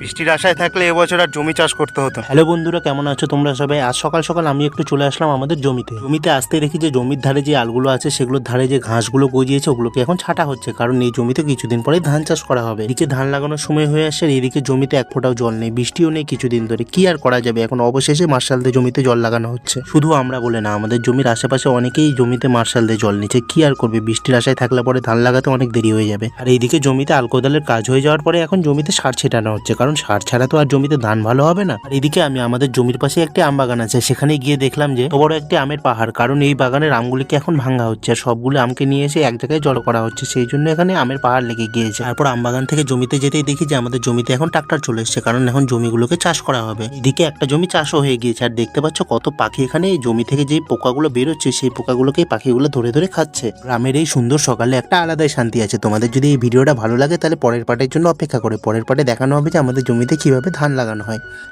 বৃষ্টির আশায় থাকলে এবছর আর জমি চাষ করতে হতো হ্যালো বন্ধুরা, কেমন আছো তোমরা সবাই? আজ সকাল সকাল আমি একটু চলে আসলাম আমাদের জমিতে। জমিতে আসতে দেখি যে জমির ধারে যে আলগুলো আছে, সেগুলোর ধারে যে ঘাসগুলো গজিয়েছে, ওগুলোকে এখন ছাটা হচ্ছে। কারণ এই জমিতে কিছুদিন পরে ধান চাষ করা হবে। এদিকে ধান লাগানোর সময় হয়ে আর এদিকে জমিতে এক ফোঁটাও জল নেই। বৃষ্টিও নেই কিছুদিন ধরে। কি আর করা যাবে? এখন অবশেষে মার্শাল দিয়ে জমিতে জল লাগানো হচ্ছে। শুধু আমরা বলে না, আমাদের জমির আশেপাশে অনেকেই জমিতে মার্শাল দিয়ে জল নিচ্ছে। কি আর করবে? বৃষ্টির আশায় থাকলে পরে ধান লাগাতে অনেক দেরি হয়ে যাবে। আর এইদিকে জমিতে আলকোদালের কাজ হয়ে যাওয়ার পরে এখন জমিতে সার ছেটানো হচ্ছে। কারণ সার ছাড়া তো আর জমিতে ধান ভালো হবে না। আর এদিকে আমি আমাদের জমির পাশে একটি আম বাগান আছে, সেখানে গিয়ে দেখলাম যে বড় একটি আমের পাহাড়। কারণ এই বাগানের আমগুলিকে এখন ভাঙা হচ্ছে আর সবগুলো আমকে নিয়ে এসে এক জায়গায় জড়ো করা হচ্ছে, সেই জন্য এখানে আমের পাহাড় লেগে গিয়েছে। তারপর আম বাগান থেকে জমিতে যেতেই দেখি যে আমাদের জমিতে এখন ট্রাক্টর চলে এসেছে, কারণ এখন জমিগুলোকে চাষ করা হবে। এদিকে একটা জমি চাষও হয়ে গিয়েছে, আর দেখতে পাচ্ছ কত পাখি এখানে। এই জমি থেকে যে পোকাগুলো বেরোচ্ছে, সেই পোকাগুলোকে পাখিগুলো ধরে ধরে খাচ্ছে। গ্রামের এই সুন্দর সকালে একটা আলাদাই শান্তি আছে। তোমাদের যদি এই ভিডিওটা ভালো লাগে, তাহলে পরের পার্টের জন্য অপেক্ষা করে। পরের পার্টে দেখানো হবে যে আমাদের জমিতে কীভাবে ধান লাগানো হয়?